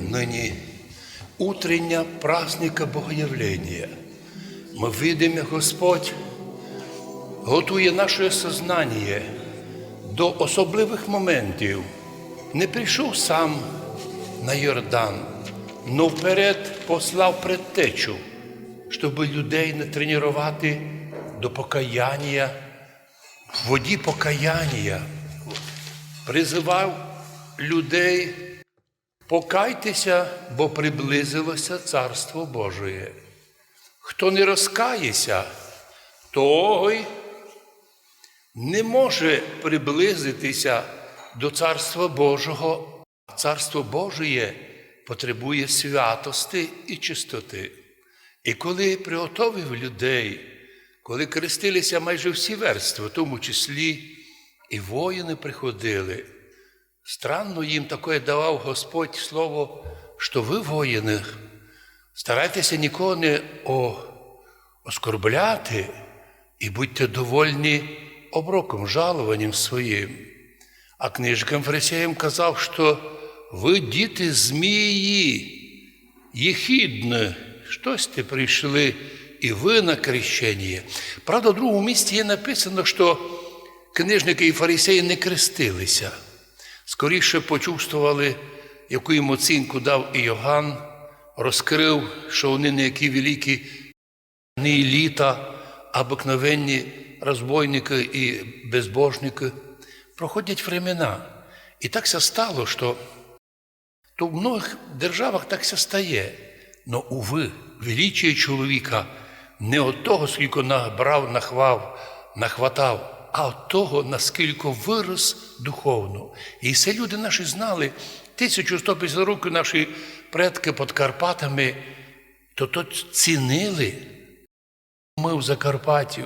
ныне утрення праздника Богоявлення. Ми видимо, Господь готує наше сознання до особливих моментів. Не прийшов сам на Йордан, но вперед послав предтечу, щоб людей не тренувати до покаяння, в воді покаяння, призивав людей покайтеся, бо приблизилося Царство Божие. Хто не розкається, той не може приблизитися до Царства Божого. а Царство Божє потребує святости і чистоти. І коли приготовив людей, коли крестилися майже всі верства, в тому числі і воїни приходили, странно їм таке давав Господь слово, що ви, воїни, старайтеся нікого не оскорбляти і будьте довольні оброком, жалуванням своїм. А книжкам фарисеям казав, що ви діти змії, єхідне, щось ти прийшли і ви на крещення. Правда, в другому місці є написано, що книжники і фарисеї не крестилися. Скоріше почувствували, яку їм оцінку дав Іоганн, розкрив, що вони не які великі не еліта, а обикновенні розбойники і безбожники. Проходять времена. І так ся стало, що то в многих державах так ся стає. Но, уви, величие чоловіка не от того, скільки набрав, нахвав, нахватав, а от того, наскільки вирос духовно. І це люди наші знали, 1150 років наші предки під Карпатами, то то цінили. Ми в Закарпаттю,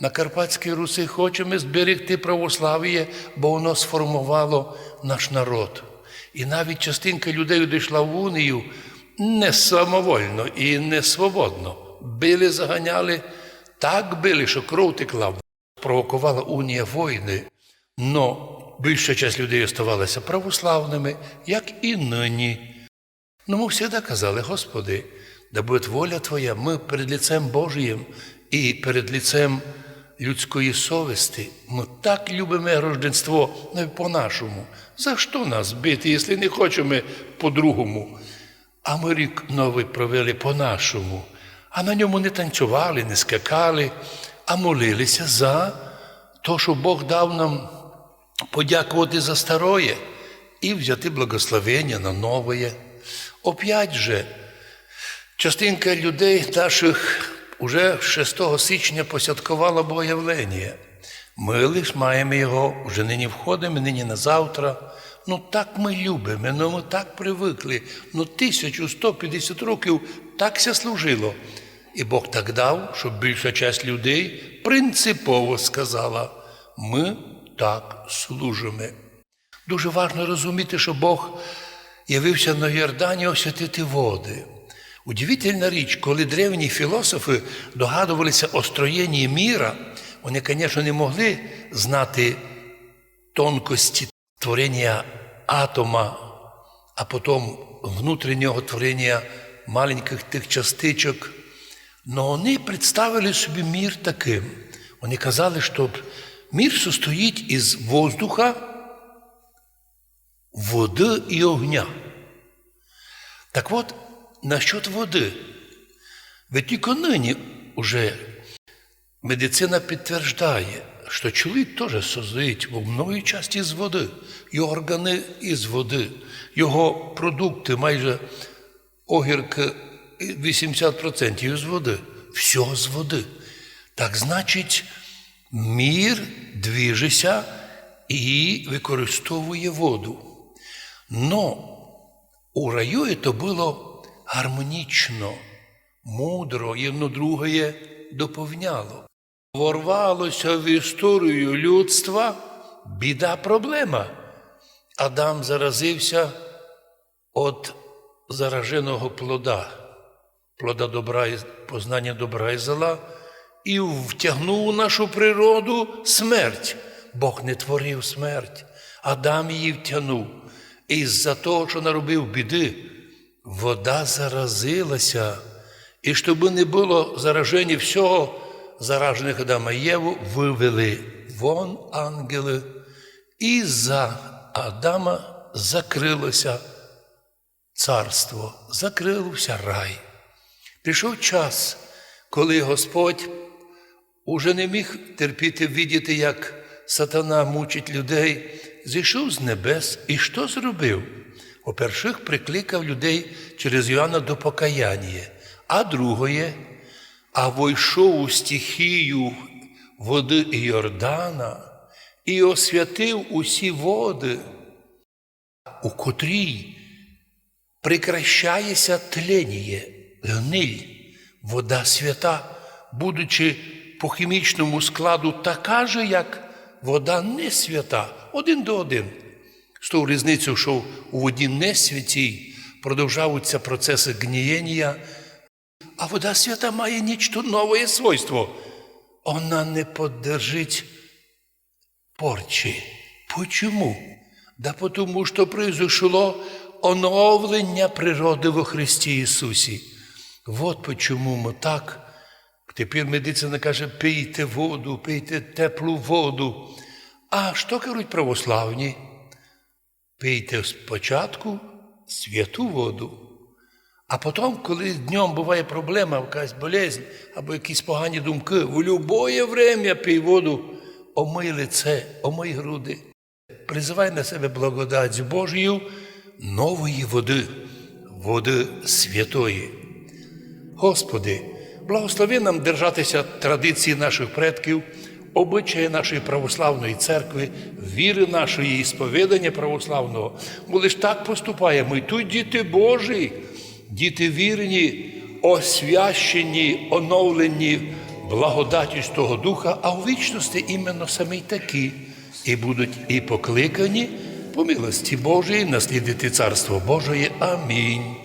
на Карпатській Руси хочемо зберегти православ'я, бо воно сформувало наш народ. І навіть частинка людей одійшла в унію не самовольно і не свободно. Били, заганяли, так били, що кров текла, провокувала унія війни. Но більша часть людей оставалася православними, як і нині. Ну, ми завжди казали, Господи, да буде воля Твоя, ми перед лицем Божиїм і перед лицем людської совісті. Ми так любимо Рождество, навіть по-нашому. За що нас бити, якщо не хочемо по-другому? А ми рік новий провели по-нашому, а на ньому не танцювали, не скакали, а молилися за те, що Бог дав нам подякувати за старое і взяти благословення на нове. Опять же, частинка людей наших уже 6 січня посвяткувала Богоявлення. Ми лиш маємо його, вже нині входимо, нині на завтра. Ну так ми любимо, ну ми так привикли. Ну 1150 років так ся служило. І Бог так дав, щоб більша часть людей принципово сказала, ми так служимо. Дуже важливо розуміти, що Бог явився на Йордані освятити води. Удивительна річ, коли древні філософи догадувалися о строєнні міра, вони, звісно, не могли знати тонкості творення атома, а потім внутрішнього творення маленьких тих частичок. Но вони представили собі мір таким. Вони казали, що мір состоїть із воздуха, води і огня. Так от, насчет води. Ведь тільки нині вже медицина підтверджує, що чоловік теж создає в многій часті з води, його органи із води, його продукти майже огірки 80% з води. Все з води. Так значить, мір движеться і використовує воду. Но у раю це було гармонічно, мудро, і одно друге доповняло. Ворвалося в історію людства біда проблема. Адам заразився від зараженого плода, плода добра і познання добра і зла, і втягнув у нашу природу смерть. Бог не творив смерть, Адам її втягнув. І з-за того, що наробив біди, вода заразилася, і щоб не було зараження всього, заражених Адама і Єву, вивели вон ангели, і за Адама закрилося царство, закрився рай. Прийшов час, коли Господь уже не міг терпіти видіти, як сатана мучить людей, зійшов з небес і що зробив? По-перше, прикликав людей через Йоанна до покаяння, а другое, а войшов у стихію води Йордана і освятив усі води, у котрій прикращається тленіє, гниль, вода свята, будучи по хімічному складу така же, як вода не свята, один до один. З того різницю, що у воді не святій продовжуються процеси гнієння, а вода свята має нічто нове свойство. Вона не поддержить порчі. Почому? Да потому що произошло оновлення природи во Христі Ісусі. Вот почему ми так. Тепер медицина каже, пийте воду, пийте теплу воду. А що кажуть православні? Пийте спочатку святу воду. А потім, коли днем буває проблема, якась болезнь або якісь погані думки, в будь-яке время пий воду, омий лице, омий груди. Призивай на себе благодать Божою нової води, води святої. Господи, благослови нам держатися традиції наших предків, обичаї нашої православної церкви, віри нашої і сповідання православного. Бо лиш так поступаємо. І тут діти Божі, діти вірні, освящені, оновлені благодаттю того Духа, а у вічності іменно самі такі, і будуть і покликані по милості Божої наслідити Царство Божої. Амінь.